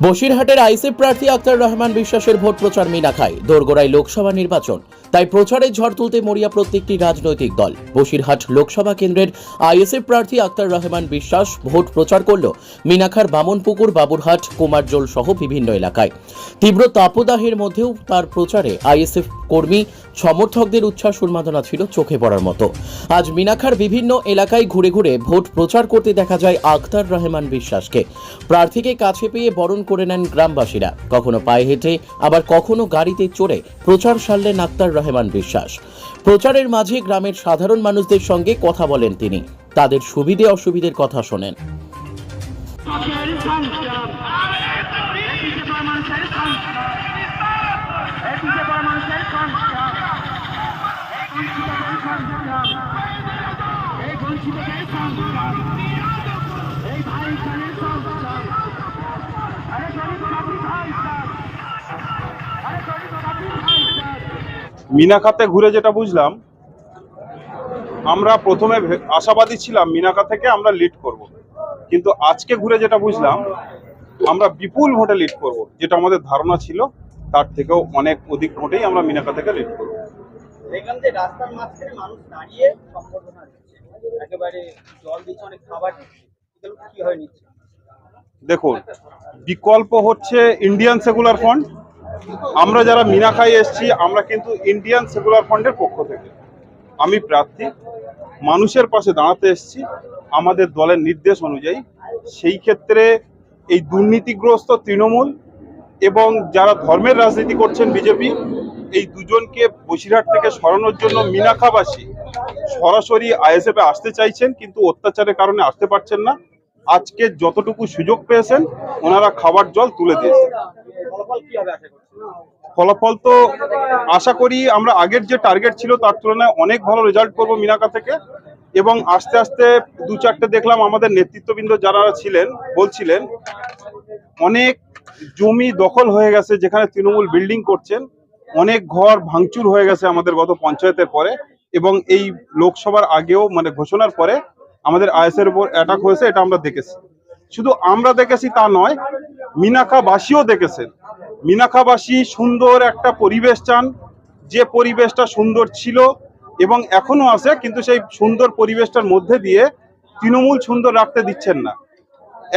বসিরহাটের আইসিএফ প্রার্থী আক্তার রহমান বিশ্বাসের ভোট প্রচার মিনাখায় দোরগোড়ায় লোকসভা নির্বাচন। তাই প্রচারে ঝড় তুলতে মরিয়া প্রত্যেকটি রাজনৈতিক দল। বসিরহাট লোকসভা কেন্দ্রের আইএসএফ প্রার্থী আক্তার রহমান বিশ্বাস ভোট প্রচার করল মিনাখার বামনপুকুর, বাবুরহাট, কুমারজোল সহ বিভিন্ন এলাকায়। তীব্র তাপদাহের মধ্যেও তার প্রচারে আইএসএফ কর্মী সমর্থকদের উচ্ছ্বাস উন্মাদনা ছিল চোখে পড়ার মতো। আজ মিনাখার বিভিন্ন এলাকায় ঘুরে ঘুরে ভোট প্রচার করতে দেখা যায় আক্তার রহমান বিশ্বাসকে। প্রার্থীকে কাছে পেয়ে বরণ করে নেন গ্রামবাসীরা। কখনো পায়ে হেঁটে, আবার কখনো গাড়িতে চড়ে প্রচার সারলেন আক্তার রহমান বিশ্বাস। প্রচারের মাঝে গ্রামের সাধারণ মানুষদের সঙ্গে কথা বলেন তিনি। তাদের সুবিধে অসুবিধের কথা শোনেন। এই ভাই মিনাখাতে ঘুরে যেটা বুঝলাম, আমরা প্রথমে আশাবাদী ছিলাম মিনাকা থেকে আমরা লিড করব। কিন্তু আজকে ঘুরে যেটা বুঝলাম, আমরা বিপুল ভোটে লিড করব। যেটা আমাদের ধারণা ছিল, তার থেকেও অনেক অধিক ভোটেই আমরা মিনাকা থেকে লিড করব। দাঁড়িয়ে একেবারে জল দিচ্ছে, অনেক খাবার কি হয় নিচ্ছে? দেখুন, বিকল্প হচ্ছে ইন্ডিয়ান সেকুলার ফান্ড আমরা যারা মিনাখাই এসেছি, আমরা কিন্তু ইন্ডিয়ান সেকুলার ফান্ডের পক্ষ থেকে। আমি প্রার্থী, মানুষের পাশে দাঁড়াতে এসেছি, আমাদের দলের নির্দেশ অনুযায়ী। সেই ক্ষেত্রে এই দুর্নীতিগ্রস্ত তৃণমূল এবং যারা ধর্মের রাজনীতি করছেন বিজেপি, এই দুজনকে বসিরহাট থেকে সরানোর জন্য মিনাখাবাসী সরাসরি আইএসএফে আসতে চাইছেন, কিন্তু অত্যাচারের কারণে আসতে পারছেন না। আজকে যতটুকু সুযোগ পেয়েছেন ওনারা খাবার জল তুলে দিয়েছেন। ফলাফল তো আশা করি আমরা আগের যে টার্গেট ছিল তার তুলনায় অনেক ভালো রেজাল্ট করব মিনাকা থেকে। এবং আস্তে আস্তে দু চারটে দেখলাম আমাদের নেতৃত্ববৃন্দ যারা ছিলেন বলছিলেন অনেক জমি দখল হয়ে গেছে যেখানে তৃণমূল বিল্ডিং করছেন। অনেক ঘর ভাঙচুর হয়ে গেছে আমাদের গত পঞ্চায়েতের পরে। এবং এই লোকসভার আগেও মানে ঘোষণার পরে আমাদের আইএসের উপর অ্যাটাক হয়েছে, এটা আমরা দেখেছি। শুধু আমরা দেখেছি তা নয় মিনাখাবাসীও দেখেছেন মিনাখাবাসী সুন্দর একটা পরিবেশ চান, যে পরিবেশটা সুন্দর ছিল এবং এখনও আছে, কিন্তু সেই সুন্দর পরিবেশটার মধ্যে দিয়ে তৃণমূল সুন্দর রাখতে দিচ্ছেন না।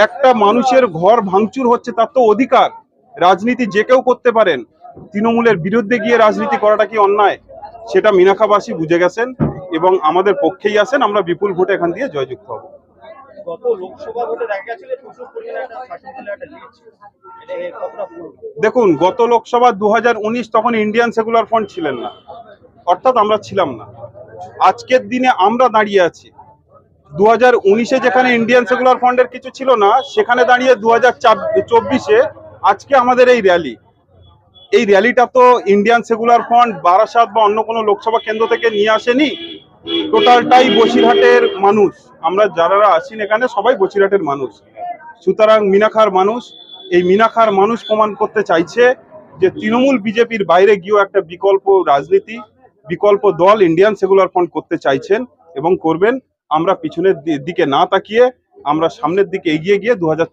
একটা মানুষের ঘর ভাঙচুর হচ্ছে তার তো অধিকার। রাজনীতি যে কেউ করতে পারেন, তৃণমূলের বিরুদ্ধে গিয়ে রাজনীতি করাটা কি অন্যায়? সেটা মিনাখাবাসী বুঝে গেছেন। এবং আমাদের পক্ষেই আসেন আমরা বিপুল ভোটে এখান দিয়ে জয়যুক্ত হব। দেখুন গত লোকসভা দু হাজার উনিশ তখন ইন্ডিয়ান সেকুলার ফ্রন্ট ছিলেন না। অর্থাৎ আমরা ছিলাম না। আজকের দিনে আমরা দাঁড়িয়ে আছি। দু হাজার উনিশে যেখানে ইন্ডিয়ান সেকুলার ফ্রন্টের কিছু ছিল না সেখানে দাঁড়িয়ে দু হাজার চব্বিশে আজকে আমাদের এই র্যালি এই র্যালিটা তো ইন্ডিয়ান সেকুলার ফ্রন্ট বারাসাত বা অন্য কোনো লোকসভা কেন্দ্র থেকে নিয়ে আসেনি। টোটালটাই বসিরহাটের মানুষ। আমরা যারা আছেন এখানে, সবাই বসিরহাটের মানুষ। সুতরাং মিনাখার মানুষ। এই মিনাখার মানুষ প্রমাণ করতে চাইছে যে তৃণমূল বিজেপির বাইরে গিয়েও একটা বিকল্প রাজনীতি, বিকল্প দল ইন্ডিয়ান সেকুলার ফ্রন্ট করতে চাইছেন এবং করবেন। আমরা পিছনের দিকে না তাকিয়ে, আমরা সামনের দিকে এগিয়ে গিয়ে দু হাজার